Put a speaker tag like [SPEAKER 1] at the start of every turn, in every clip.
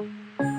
[SPEAKER 1] thank you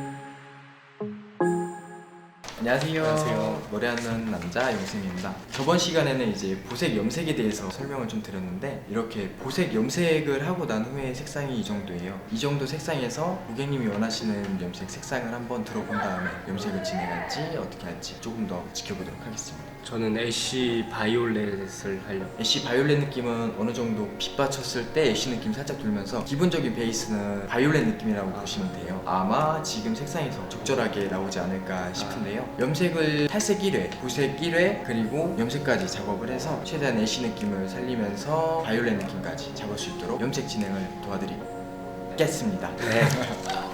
[SPEAKER 1] 안녕하세요.
[SPEAKER 2] 안녕하세요.
[SPEAKER 1] 노래하는 남자 용승입니다. 저번 시간에는 이제 보색 염색에 대해서 설명을 좀 드렸는데 이렇게 보색 염색을 하고 난 후에 색상이 이 정도예요. 이 정도 색상에서 고객님이 원하시는 염색 색상을 한번 들어본 다음에 염색을 진행할지 어떻게 할지 조금 더 지켜보도록 하겠습니다.
[SPEAKER 2] 저는 애쉬 바이올렛을 하려고
[SPEAKER 1] 애쉬 바이올렛 느낌은 어느 정도 빛 받쳤을 때 애쉬 느낌 살짝 돌면서 기본적인 베이스는 바이올렛 느낌이라고 보시면 돼요. 아마 지금 색상에서 적절하게 나오지 않을까 싶은데요. 염색을 탈색 1회, 부색 1회, 그리고 염색까지 작업을 해서 최대한 애쉬 느낌을 살리면서 바이올렛 느낌까지 잡을 수 있도록 염색 진행을 도와드리겠습니다.
[SPEAKER 2] 네.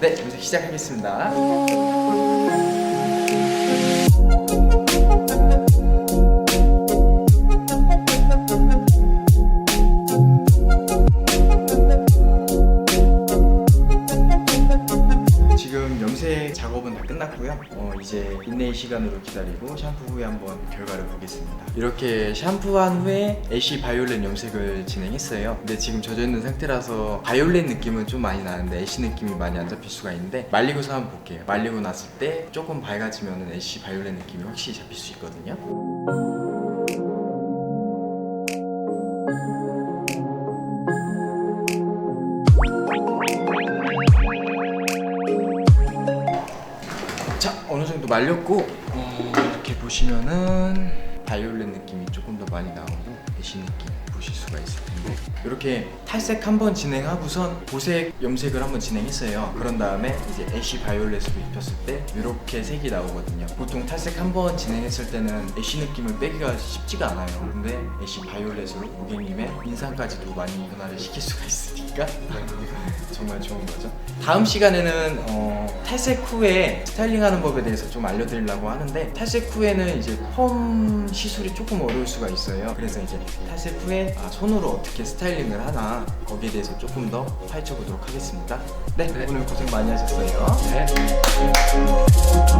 [SPEAKER 1] 네, 염색 시작하겠습니다. 끝났고요. 어, 이제 인내의 시간으로 기다리고 샴푸 후에 한번 결과를 보겠습니다. 이렇게 샴푸한 후에 애쉬 바이올렛 염색을 진행했어요. 근데 지금 젖어 있는 상태라서 바이올렛 느낌은 좀 많이 나는데 애쉬 느낌이 많이 안 잡힐 수가 있는데 말리고서 한번 볼게요. 말리고 났을 때 조금 밝아지면 애쉬 바이올렛 느낌이 확실히 잡힐 수 있거든요. 정도 말렸고 어, 이렇게 보시면은 바이올렛 느낌이 조금 더 많이 나오고 애쉬 느낌 보실 수가 있을 텐데. 이렇게 탈색 한번 진행하고선 보색 염색을 한번 진행했어요. 그런 다음에 이제 애쉬 바이올렛으로 입혔을 때 이렇게 색이 나오거든요. 보통 탈색 한번 진행했을 때는 애쉬 느낌을 빼기가 쉽지가 않아요. 근데 애쉬 바이올렛으로 고객님의 인상까지도 많이 변화를 시킬 수가 있으니까. 정말 좋은 거죠. 다음 시간에는 어, 탈색 후에 스타일링하는 법에 대해서 좀 알려드리려고 하는데 탈색 후에는 이제 펌 시술이 조금 어려울 수가 있어요. 그래서 이제 탈색 후에 아, 손으로 어떻게 스타일링을 하나 거기에 대해서 조금 더 파헤쳐 보도록 하겠습니다. 네,
[SPEAKER 2] 네.
[SPEAKER 1] 오늘 고생 많이 하셨어요.
[SPEAKER 2] 네.